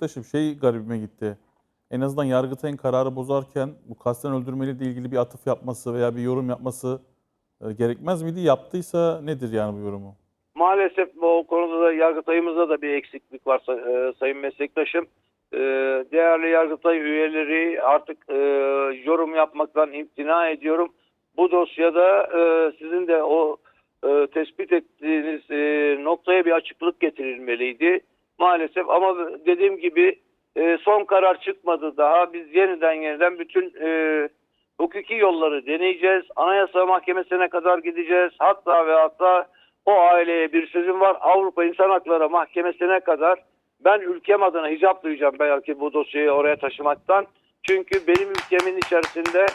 Taşım şey garibime gitti. En azından Yargıtay'ın kararı bozarken bu kasten öldürmeyle ilgili bir atıf yapması veya bir yorum yapması e, gerekmez miydi? Yaptıysa nedir yani bu yorumu? Maalesef bu konuda da Yargıtay'ımızda da bir eksiklik var e, sayın meslektaşım. E, değerli Yargıtay üyeleri artık e, yorum yapmaktan imtina ediyorum. Bu dosyada sizin de o tespit ettiğiniz noktaya bir açıklık getirilmeliydi. Maalesef ama dediğim gibi e, son karar çıkmadı daha. Biz yeniden yeniden bütün e, hukuki yolları deneyeceğiz. Anayasa Mahkemesi'ne kadar gideceğiz. Hatta ve hatta o aileye bir sözüm var. Avrupa İnsan Hakları Mahkemesi'ne kadar ben ülkem adına hicap duyacağım belki bu dosyayı oraya taşımaktan. Çünkü benim ülkemin içerisinde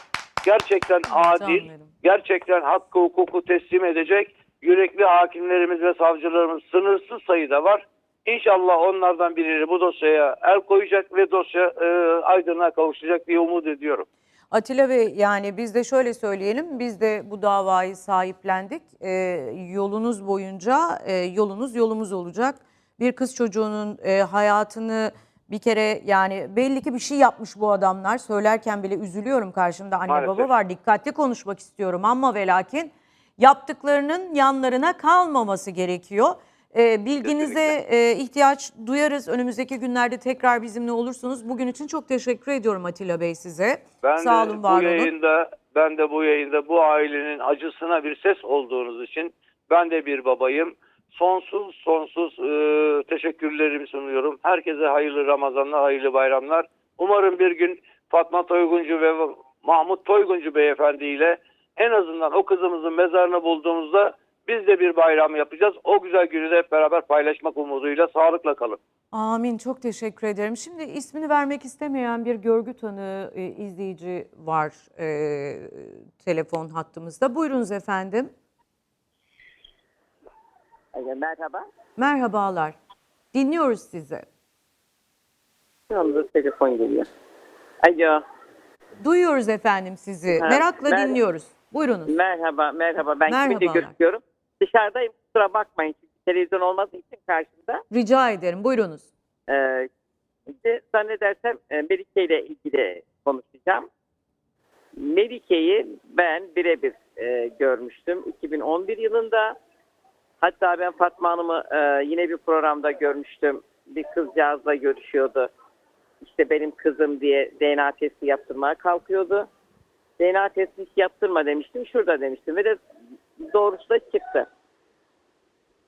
gerçekten adil, gerçekten hakkı hukuku teslim edecek yürekli hakimlerimiz ve savcılarımız sınırsız sayıda var. İnşallah onlardan biri bu dosyaya el koyacak ve dosya e, aydınlığa kavuşacak diye umut ediyorum. Atilla Bey yani biz de şöyle söyleyelim biz de bu davayı sahiplendik. Ee, yolunuz boyunca e, yolunuz yolumuz olacak. Bir kız çocuğunun e, hayatını bir kere yani belli ki bir şey yapmış bu adamlar. Söylerken bile üzülüyorum karşımda anne Maalesef. baba var dikkatli konuşmak istiyorum ama ve lakin yaptıklarının yanlarına kalmaması gerekiyor. Ee, bilginize e, ihtiyaç duyarız. Önümüzdeki günlerde tekrar bizimle olursunuz. Bugün için çok teşekkür ediyorum Atilla Bey size. Ben Sağ de olun, bu var olun. yayında ben de bu yayında bu ailenin acısına bir ses olduğunuz için ben de bir babayım. Sonsuz sonsuz e, teşekkürlerimi sunuyorum. Herkese hayırlı Ramazanlar, hayırlı bayramlar. Umarım bir gün Fatma Toyguncu ve Mahmut Toyguncu beyefendi ile en azından o kızımızın mezarını bulduğumuzda biz de bir bayram yapacağız. O güzel günü de hep beraber paylaşmak umuduyla sağlıkla kalın. Amin. Çok teşekkür ederim. Şimdi ismini vermek istemeyen bir görgü tanığı e, izleyici var e, telefon hattımızda. Buyurunuz efendim. Alo, merhaba. Merhabalar. Dinliyoruz sizi. Şu anda telefon geliyor. Alo. Duyuyoruz efendim sizi. Ha, Merakla mer- dinliyoruz. Buyurunuz. Merhaba, merhaba. Ben Merhabalar. görüşüyorum? Dışarıdayım. Kusura bakmayın. Çünkü televizyon olmadığı için karşımda. Rica ederim. Buyurunuz. Ee, şimdi zannedersem e, Melike ile ilgili konuşacağım. Melike'yi ben birebir e, görmüştüm 2011 yılında. Hatta ben Fatma Hanım'ı e, yine bir programda görmüştüm. Bir kızcağızla görüşüyordu. İşte benim kızım diye DNA testi yaptırmaya kalkıyordu. DNA testi hiç yaptırma demiştim. Şurada demiştim ve de doğrusu da çıktı.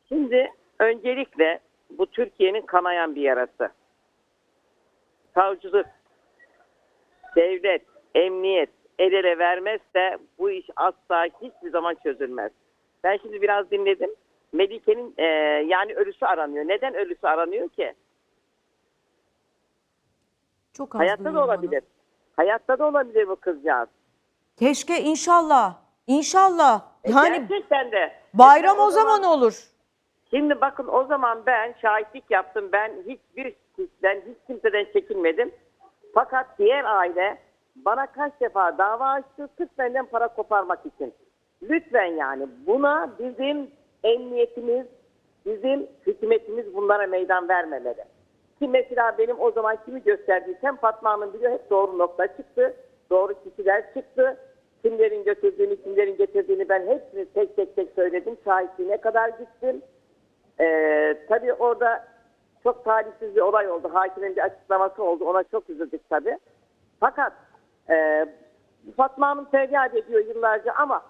Şimdi öncelikle bu Türkiye'nin kanayan bir yarası. Savcılık, devlet, emniyet el ele vermezse bu iş asla hiçbir zaman çözülmez. Ben şimdi biraz dinledim. Melike'nin e, yani ölüsü aranıyor. Neden ölüsü aranıyor ki? Çok az Hayatta da onu. olabilir. Hayatta da olabilir bu kızcağız. Keşke inşallah. İnşallah. E, Yani Gerçekten de. bayram Mesela o zaman olur. Şimdi bakın o zaman ben şahitlik yaptım. Ben hiçbir kişiden, hiç kimseden çekinmedim. Fakat diğer aile bana kaç defa dava açtı sırf benden para koparmak için. Lütfen yani buna bizim emniyetimiz, bizim hükümetimiz bunlara meydan vermemeli. Ki mesela benim o zaman kimi gösterdiysem Fatma Hanım biliyor hep doğru nokta çıktı. Doğru kişiler çıktı. Kimlerin götürdüğünü, kimlerin getirdiğini ben hepsini tek tek tek söyledim. Şahitliğine kadar gittim. Ee, tabii orada çok talihsiz bir olay oldu. Hakimin bir açıklaması oldu. Ona çok üzüldük tabii. Fakat e, Fatma Hanım feryat ediyor yıllarca ama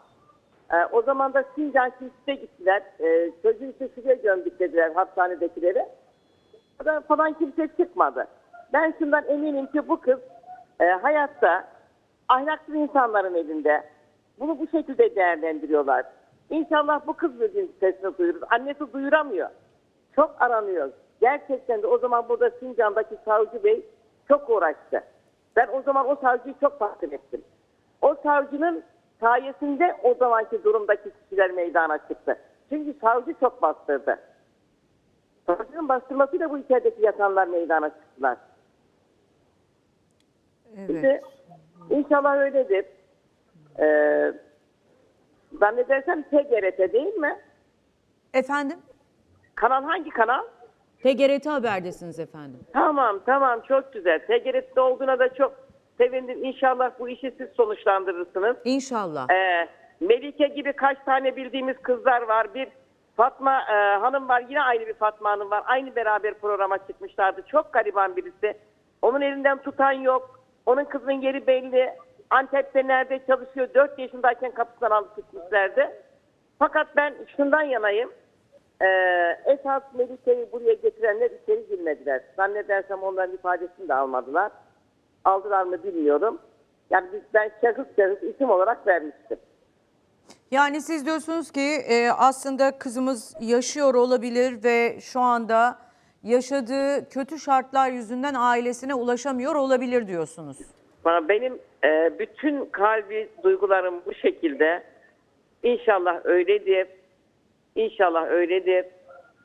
e, o zaman da Sincan Çiftlik'e gittiler. E, çocuğu ise şuraya gömdük dediler hastanedekileri. Oradan falan kimse çıkmadı. Ben şundan eminim ki bu kız e, hayatta ahlaksız insanların elinde. Bunu bu şekilde değerlendiriyorlar. İnşallah bu kız gün sesini duyurur. Annesi duyuramıyor. Çok aranıyor. Gerçekten de o zaman burada Sincan'daki savcı bey çok uğraştı. Ben o zaman o savcıyı çok takdir ettim. O savcının sayesinde o zamanki durumdaki kişiler meydana çıktı. Çünkü savcı çok bastırdı. Savcının bastırmasıyla bu içerideki yatanlar meydana çıktılar. Evet. Şimdi inşallah öyledir. Ee, zannedersem TGRT değil mi? Efendim? Kanal hangi kanal? TGRT Haber'desiniz efendim. Tamam tamam çok güzel. TGRT'de olduğuna da çok sevindim. İnşallah bu işi siz sonuçlandırırsınız. İnşallah. Ee, Melike gibi kaç tane bildiğimiz kızlar var. Bir Fatma e, Hanım var. Yine aynı bir Fatma Hanım var. Aynı beraber programa çıkmışlardı. Çok gariban birisi. Onun elinden tutan yok. Onun kızının yeri belli. Antep'te nerede çalışıyor? 4 yaşındayken kapısından alıp gitmişlerdi. Fakat ben şundan yanayım. Ee, esas Melike'yi buraya getirenler içeri girmediler. Zannedersem onların ifadesini de almadılar. Aldılar mı bilmiyorum. Yani ben şahıs şahıs isim olarak vermiştim. Yani siz diyorsunuz ki e, aslında kızımız yaşıyor olabilir ve şu anda yaşadığı kötü şartlar yüzünden ailesine ulaşamıyor olabilir diyorsunuz. Benim e, bütün kalbi duygularım bu şekilde. İnşallah öyledir. İnşallah öyledir.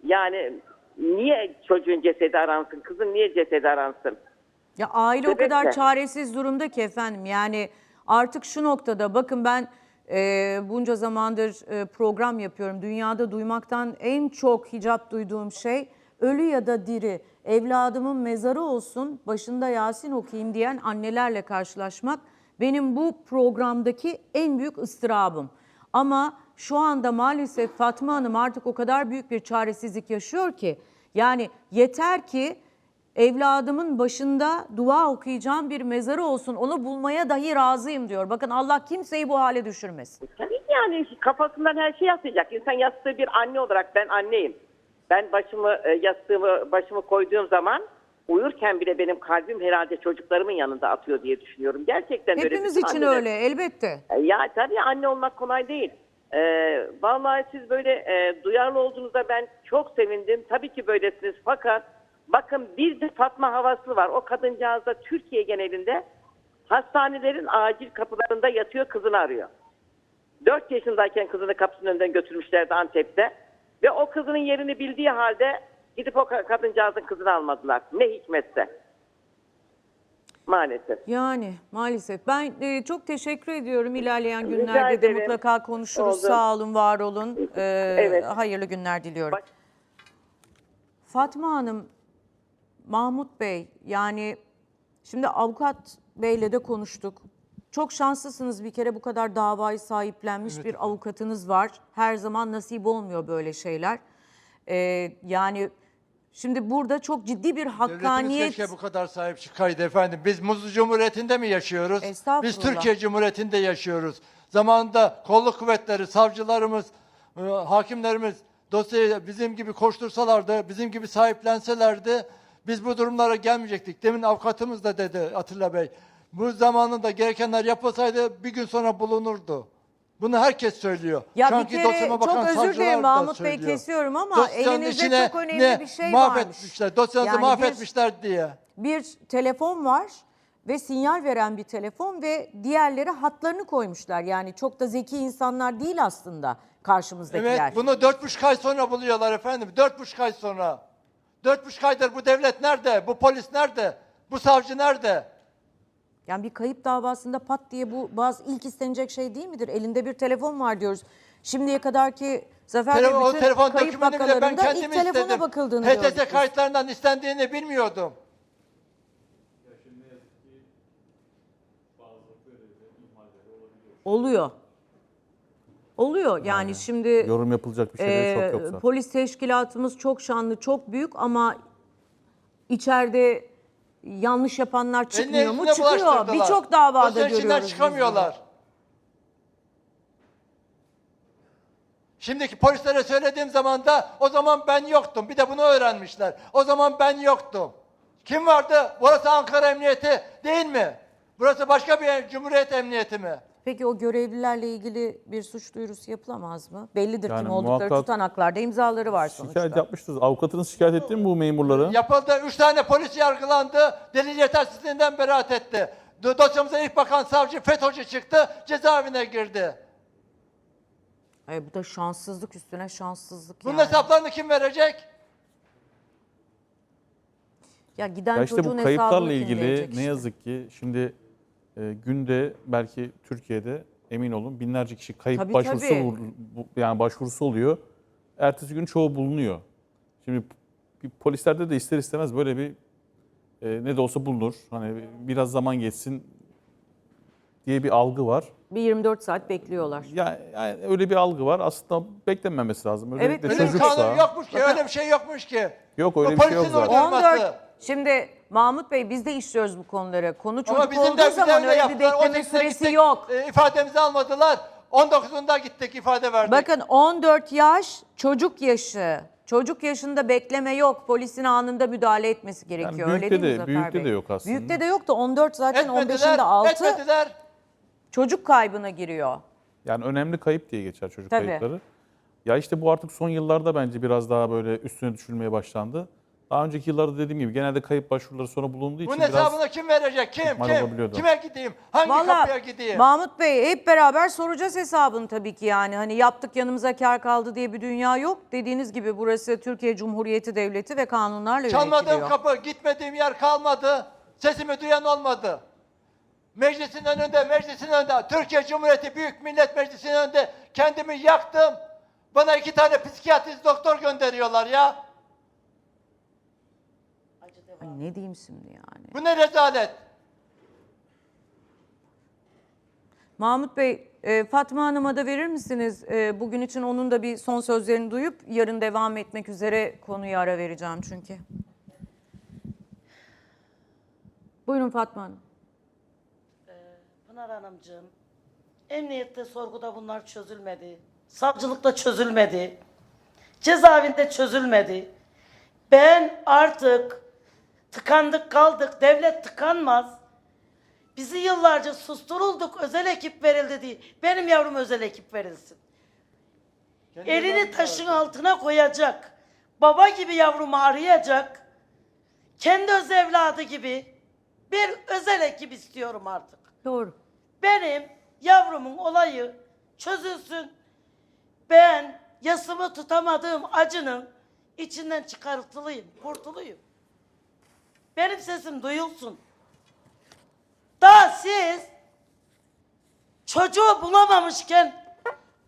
Yani niye çocuğun cesedi aransın? Kızın niye cesedi aransın? Ya aile o Sebep kadar çaresiz durumda ki efendim. Yani artık şu noktada bakın ben e, bunca zamandır e, program yapıyorum. Dünyada duymaktan en çok hicap duyduğum şey ölü ya da diri evladımın mezarı olsun başında Yasin okuyayım diyen annelerle karşılaşmak benim bu programdaki en büyük ıstırabım. Ama şu anda maalesef Fatma Hanım artık o kadar büyük bir çaresizlik yaşıyor ki yani yeter ki evladımın başında dua okuyacağım bir mezarı olsun. Onu bulmaya dahi razıyım diyor. Bakın Allah kimseyi bu hale düşürmesin. Tabii yani kafasından her şey atacak. İnsan yastığı bir anne olarak ben anneyim. Ben başımı e, yastığımı başımı koyduğum zaman uyurken bile benim kalbim herhalde çocuklarımın yanında atıyor diye düşünüyorum. Gerçekten öyle. Hepimiz bütün için anneler- öyle elbette. E, Ya tabii anne olmak kolay değil. Ee, vallahi siz böyle e, duyarlı olduğunuzda ben çok sevindim. Tabii ki böylesiniz fakat bakın bir de Fatma havası var. O kadıncağız da Türkiye genelinde hastanelerin acil kapılarında yatıyor kızını arıyor. 4 yaşındayken kızını kapısının önünden götürmüşlerdi Antep'te. Ve o kızının yerini bildiği halde gidip o ka- kadıncağızın kızını almadılar. Ne hikmetse. Maalesef. Yani maalesef. Ben e, çok teşekkür ediyorum. İlerleyen günlerde de ederim. mutlaka konuşuruz. Oldu. Sağ olun, var olun. Ee, Evet. Hayırlı günler diliyorum. Bak- Fatma Hanım, Mahmut Bey yani şimdi avukat beyle de konuştuk. Çok şanslısınız bir kere bu kadar davayı sahiplenmiş bir avukatınız var. Her zaman nasip olmuyor böyle şeyler. Ee, yani şimdi burada çok ciddi bir Devletimiz hakkaniyet... keşke bu kadar sahip çıkaydı efendim. Biz Muzlu Cumhuriyeti'nde mi yaşıyoruz? Estağfurullah. Biz Türkiye Cumhuriyeti'nde yaşıyoruz. Zamanında kolluk kuvvetleri, savcılarımız, e, hakimlerimiz dosyayı bizim gibi koştursalardı, bizim gibi sahiplenselerdi biz bu durumlara gelmeyecektik. Demin avukatımız da dedi Atilla Bey. Bu zamanında gerekenler yapılsaydı bir gün sonra bulunurdu. Bunu herkes söylüyor. Ya Şu bir kere dosyama bakan çok özür dilerim Mahmut Bey kesiyorum ama Dosyanın elinizde içine çok önemli ne bir şey mahvetmişler, varmış. Dosyanızı Yani bir- mahvetmişler diye. bir telefon var ve sinyal veren bir telefon ve diğerleri hatlarını koymuşlar. Yani çok da zeki insanlar değil aslında karşımızdakiler. Evet bunu dört buçuk ay sonra buluyorlar efendim. Dört buçuk ay sonra. Dört buçuk aydır bu devlet nerede? Bu polis nerede? Bu savcı nerede? Yani bir kayıp davasında pat diye bu bazı ilk istenecek şey değil midir? Elinde bir telefon var diyoruz. Şimdiye kadarki Zafer Bey Telefon, bütün telefon kayıp dokümanı bile ben vakalarında ilk kendim telefona istedim. bakıldığını gördük. HTS biz. kayıtlarından istendiğini bilmiyordum. Oluyor. Oluyor yani şimdi Yorum yapılacak bir şey de Ee, çok yoksa. Polis teşkilatımız çok şanlı, çok büyük ama içeride yanlış yapanlar çıkmıyor mu? Çıkıyor. Birçok davada görüyoruz. biz çıkamıyorlar. Şimdiki polislere söylediğim zaman da o zaman ben yoktum. Bir de bunu öğrenmişler. O zaman ben yoktum. Kim vardı? Burası Ankara Emniyeti değil mi? Burası başka bir Cumhuriyet Emniyeti mi? Peki o görevlilerle ilgili bir suç duyurusu yapılamaz mı? Bellidir Yani kim oldukları muhakkak- tutanaklarda imzaları var sonuçta. Şikayet yapmıştınız. Avukatınız şikayet etti mi bu memurları? Yapıldı. Üç tane polis yargılandı. Delil yetersizliğinden beraat etti. Do- Dosyamıza ilk bakan savcı FETÖ'cü çıktı. Cezaevine girdi. Ay, bu da şanssızlık üstüne şanssızlık Bunun yani. hesaplarını kim verecek? Ya giden Ya işte çocuğun bu hesabını kayıplarla kim ilgili verecek ne işte? yazık ki şimdi e, günde belki Türkiye'de emin olun binlerce kişi kayıp Tabii, başvurusu tabii. vur- bu- yani başvurusu oluyor. Ertesi gün çoğu bulunuyor. Şimdi bir polislerde de ister istemez böyle bir e, ne de olsa bulunur. Hani biraz zaman geçsin diye bir algı var. Bir 24 saat bekliyorlar. Ya yani öyle bir algı var. Aslında beklenmemesi lazım. Özellikle Evet, Öyle bir çocuksa. kanun yokmuş ki, öyle bir şey yokmuş ki. Yok öyle bir şey yok polisin zaten. orada- 14 Olması. Şimdi Mahmut Bey biz de işliyoruz bu konuları. Konu çocuk Ama bizim olduğu zaman öyle öyle bir yaptılar. bekleme 18'de süresi gittik, yok. e, ifademizi almadılar. 19'unda gittik ifade verdik. Bakın 14 yaş çocuk yaşı. Çocuk yaşında bekleme yok. Polisin anında müdahale etmesi gerekiyor. büyükte Öyle değil mi de- Zafer büyükte Bey? de yok aslında. Büyükte de yok da 14 zaten etmediler, 15'inde 6 etmediler. çocuk kaybına giriyor. Yani önemli kayıp diye geçer çocuk Tabii. kayıpları. Ya işte bu artık son yıllarda bence biraz daha böyle üstüne düşülmeye başlandı. Daha önceki yıllarda dediğim gibi genelde kayıp başvuruları sonra bulunduğu için Bunun biraz hesabını kim verecek? Kim? ihmal Kim? olabiliyordu. Kime gideyim? Hangi kapıya gideyim? Mahmut Bey hep beraber soracağız hesabını tabii ki yani. Hani yaptık yanımıza kar kaldı diye bir dünya yok. Dediğiniz gibi burası Türkiye Cumhuriyeti Devleti ve kanunlarla Çalmadığım yönetiliyor. kapı, gitmediğim yer kalmadı. Sesimi duyan olmadı. Meclisin önünde, meclisin önünde, Türkiye Cumhuriyeti Büyük Millet Meclisi'nin önünde kendimi yaktım. Bana iki tane psikiyatrist doktor gönderiyorlar ya. Ay ne diyeyim şimdi yani. Bu ne rezalet? Mahmut Bey, e, Fatma Hanım'a da verir misiniz? E, bugün için onun da bir son sözlerini duyup yarın devam etmek üzere konuyu ara vereceğim çünkü. Buyurun Fatma Hanım. Pınar Hanımcığım, emniyette sorguda bunlar çözülmedi. Savcılıkta çözülmedi. Cezaevinde çözülmedi. Ben artık tıkandık kaldık. Devlet tıkanmaz. Bizi yıllarca susturulduk. Özel ekip verildi diye. Benim yavrum özel ekip verilsin. Elini taşın altına koyacak. Baba gibi yavrumu arayacak. Kendi öz evladı gibi bir özel ekip istiyorum artık. Doğru. Benim yavrumun olayı çözülsün. Ben yasımı tutamadığım acının içinden çıkartılıyım, kurtuluyum. Benim sesim duyulsun. Daha siz çocuğu bulamamışken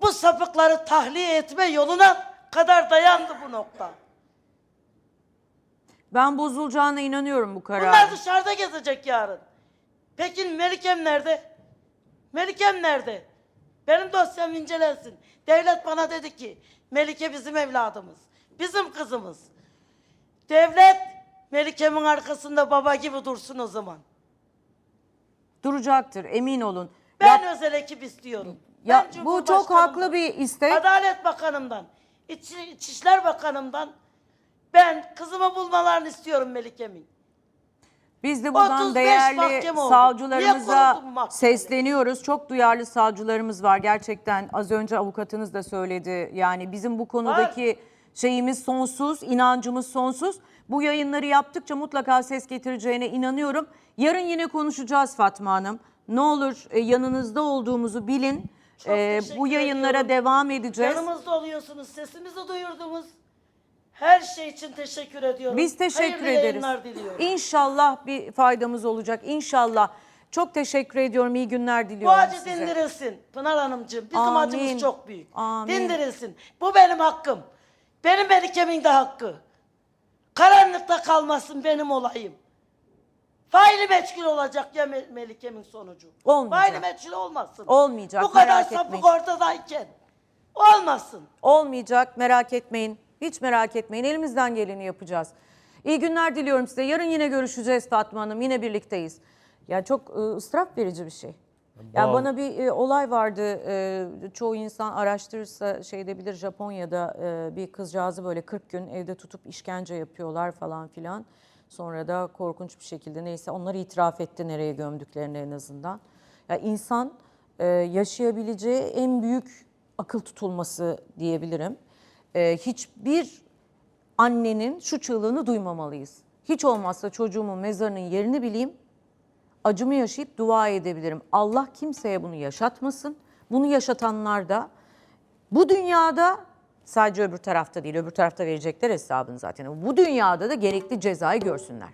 bu sapıkları tahliye etme yoluna kadar dayandı bu nokta. Ben bozulacağına inanıyorum bu kararın. Bunlar dışarıda gezecek yarın. Peki Melikem nerede? Melikem nerede? Benim dosyam incelensin. Devlet bana dedi ki Melike bizim evladımız. Bizim kızımız. Devlet Melike'min arkasında baba gibi dursun o zaman. Duracaktır emin olun. Ben Ya- özel ekip istiyorum. Ya Ben bu çok haklı bir istek. Adalet Bakanımdan, İç, İçişler Bakanımdan ben kızımı bulmalarını istiyorum Melike'min. Biz de buradan 35 değerli mahkeme oldu. Niye sesleniyoruz. Çok duyarlı savcılarımız var. Gerçekten az önce avukatınız da söyledi. Yani bizim bu konudaki şeyimiz sonsuz, inancımız sonsuz. Bu yayınları yaptıkça mutlaka ses getireceğine inanıyorum. Yarın yine konuşacağız Fatma Hanım. Ne olur e, yanınızda olduğumuzu bilin. Çok E, teşekkür bu yayınlara ediyorum. devam edeceğiz. Yanımızda oluyorsunuz, sesimizi duyurdunuz. Her şey için teşekkür ediyorum. Biz teşekkür Hayırlı ederiz. yayınlar diliyorum. İnşallah bir faydamız olacak. İnşallah. Çok teşekkür ediyorum. İyi günler Bu diliyorum acı size. dindirilsin Pınar Hanımcığım. Bizim Amin. acımız çok büyük. Amin. Dindirilsin. Bu benim hakkım. Benim Melike'min de hakkı. Karanlıkta kalmasın benim olayım. Faili meçhul olacak ya Me- Melike'min sonucu. Olmayacak. Faili meçhul olmasın. Olmayacak, Bu kadar merak sapık etmeyin. ortadayken. Olmasın. Olmayacak merak etmeyin. Hiç merak etmeyin. Elimizden geleni yapacağız. İyi günler diliyorum size. Yarın yine görüşeceğiz Fatma Hanım. Yine birlikteyiz. Ya çok e, ıstırap verici bir şey. Ya Bağ- bana bir e, olay vardı. E, çoğu insan araştırırsa şey edebilir. Japonya'da e, bir kızcağızı böyle 40 gün evde tutup işkence yapıyorlar falan filan. Sonra da korkunç bir şekilde neyse onlar itiraf etti nereye gömdüklerini en azından. Ya insan e, yaşayabileceği en büyük akıl tutulması diyebilirim. E, hiçbir annenin şu çığlığını duymamalıyız. Hiç olmazsa çocuğumun mezarının yerini bileyim, acımı yaşayıp dua edebilirim. Allah kimseye bunu yaşatmasın. Bunu yaşatanlar da bu dünyada sadece öbür tarafta değil, öbür tarafta verecekler hesabını zaten. Bu dünyada da gerekli cezayı görsünler.